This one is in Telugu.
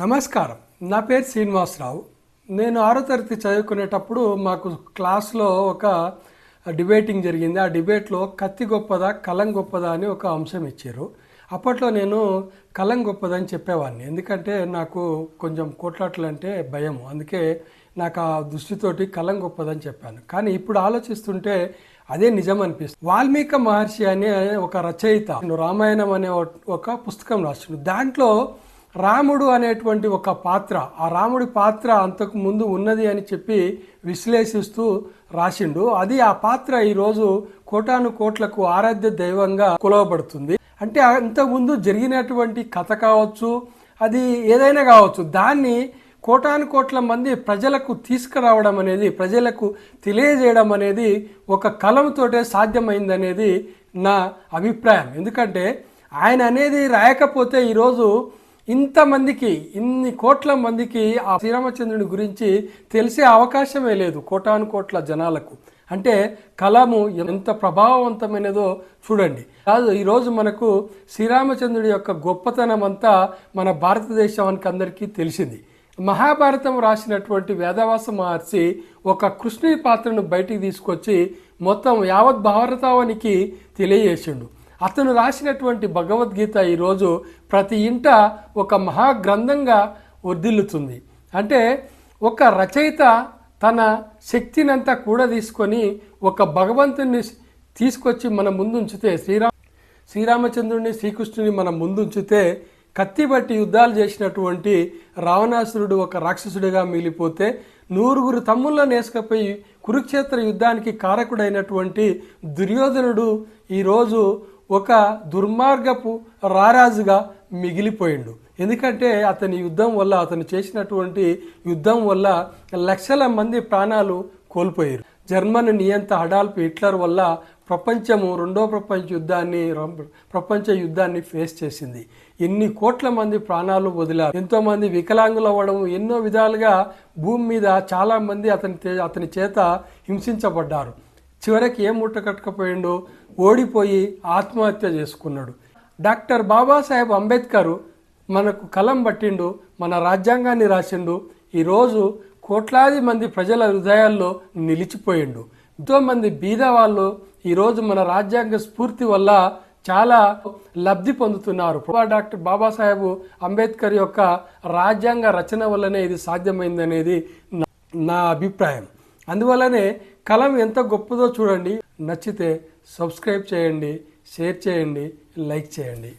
నమస్కారం. నా పేరు శ్రీనివాసరావు. నేను ఆరో తరగతి చదువుకునేటప్పుడు మాకు క్లాస్లో ఒక డిబేటింగ్ జరిగింది. ఆ డిబేట్లో కత్తి గొప్పదా కలం గొప్పదా అని ఒక అంశం ఇచ్చారు. అప్పట్లో నేను కలం గొప్పదని చెప్పేవాడిని. ఎందుకంటే నాకు కొంచెం కోట్లాట్లంటే భయం. అందుకే నాకు ఆ దృష్టితోటి కలం గొప్పదని చెప్పాను. కానీ ఇప్పుడు ఆలోచిస్తుంటే అదే నిజం అనిపిస్తుంది వాల్మీకి మహర్షి అనే ఒక రచయిత రామాయణం అనే ఒక పుస్తకం రాసిండు. దాంట్లో రాముడు అనేటువంటి ఒక పాత్ర ఆ రాముడి పాత్ర అంతకు ముందు ఉన్నది అని చెప్పి విశ్లేషిస్తూ రాసిండు. అది ఆ పాత్ర ఈరోజు కోటాను కోట్లకు ఆరాధ్య దైవంగా కొలవబడుతుంది. అంటే అంతకుముందు జరిగినటువంటి కథ కావచ్చు అది ఏదైనా కావచ్చు దాన్ని కోటాను కోట్ల మంది ప్రజలకు తీసుకురావడం అనేది ప్రజలకు తెలియజేయడం అనేది ఒక కలంతోటే సాధ్యమైందనేది నా అభిప్రాయం. ఎందుకంటే ఆయన అనేది రాయకపోతే ఈరోజు ఇంతమందికి ఇన్ని కోట్ల మందికి ఆ శ్రీరామచంద్రుని గురించి తెలిసే అవకాశమే లేదు కోటాను కోట్ల జనాలకు. అంటే కలము ఎంత ప్రభావవంతమైనదో చూడండి. కాదు ఈరోజు మనకు శ్రీరామచంద్రుడి యొక్క గొప్పతనం అంతా మన భారతదేశానికి అందరికీ తెలిసింది. మహాభారతం రాసినటువంటి వేదవాస మహర్షి ఒక కృష్ణుడి పాత్రను బయటికి తీసుకొచ్చి మొత్తం యావత్ భారతావానికి తెలియజేసిండు. అతను రాసినటువంటి భగవద్గీత ఈరోజు ప్రతి ఇంట ఒక మహాగ్రంథంగా వర్ధిల్లుతుంది అంటే ఒక రచయిత తన శక్తినంతా కూడా తీసుకొని ఒక భగవంతుని తీసుకొచ్చి మన ముందుంచితే శ్రీరామ శ్రీరామచంద్రుడిని శ్రీకృష్ణుని మన ముందుంచితే కత్తి బట్టి యుద్ధాలు చేసినటువంటి రావణాసురుడు ఒక రాక్షసుడిగా మిగిలిపోతే నూరుగురు తమ్ముళ్ళ నేసుకపోయి కురుక్షేత్ర యుద్ధానికి కారకుడైనటువంటి దుర్యోధనుడు ఈరోజు ఒక దుర్మార్గపు రారాజుగా మిగిలిపోయిండు. ఎందుకంటే అతని యుద్ధం వల్ల అతను చేసినటువంటి యుద్ధం వల్ల లక్షల మంది ప్రాణాలు కోల్పోయారు. జర్మన్ నియంత అడాల్ఫ్ హిట్లర్ వల్ల ప్రపంచము రెండో ప్రపంచ యుద్ధాన్ని ప్రపంచ యుద్ధాన్ని ఫేస్ చేసింది. ఎన్ని కోట్ల మంది ప్రాణాలు వదిలారు. ఎంతో మంది వికలాంగులు అవ్వడం ఎన్నో విధాలుగా భూమి మీద చాలా మంది అతని అతని చేత హింసించబడ్డారు. చివరికి ఏం ముట్ట కట్టకపోయిండు ఓడిపోయి ఆత్మహత్య చేసుకున్నాడు. డాక్టర్ బాబాసాహెబ్ అంబేద్కర్ మనకు కలం పట్టిండు మన రాజ్యాంగాన్ని రాసిండు. ఈరోజు కోట్లాది మంది ప్రజల హృదయాల్లో నిలిచిపోయిండు. ఎంతో మంది బీద వాళ్ళు ఈరోజు మన రాజ్యాంగ స్ఫూర్తి వల్ల చాలా లబ్ధి పొందుతున్నారు. డాక్టర్ బాబాసాహెబ్ అంబేద్కర్ యొక్క రాజ్యాంగ రచన వల్లనే ఇది సాధ్యమైందనేది నా అభిప్రాయం. అందువల్లనే కలం ఎంత గొప్పదో చూడండి. నచ్చితే సబ్స్క్రైబ్ చేయండి షేర్ చేయండి లైక్ చేయండి.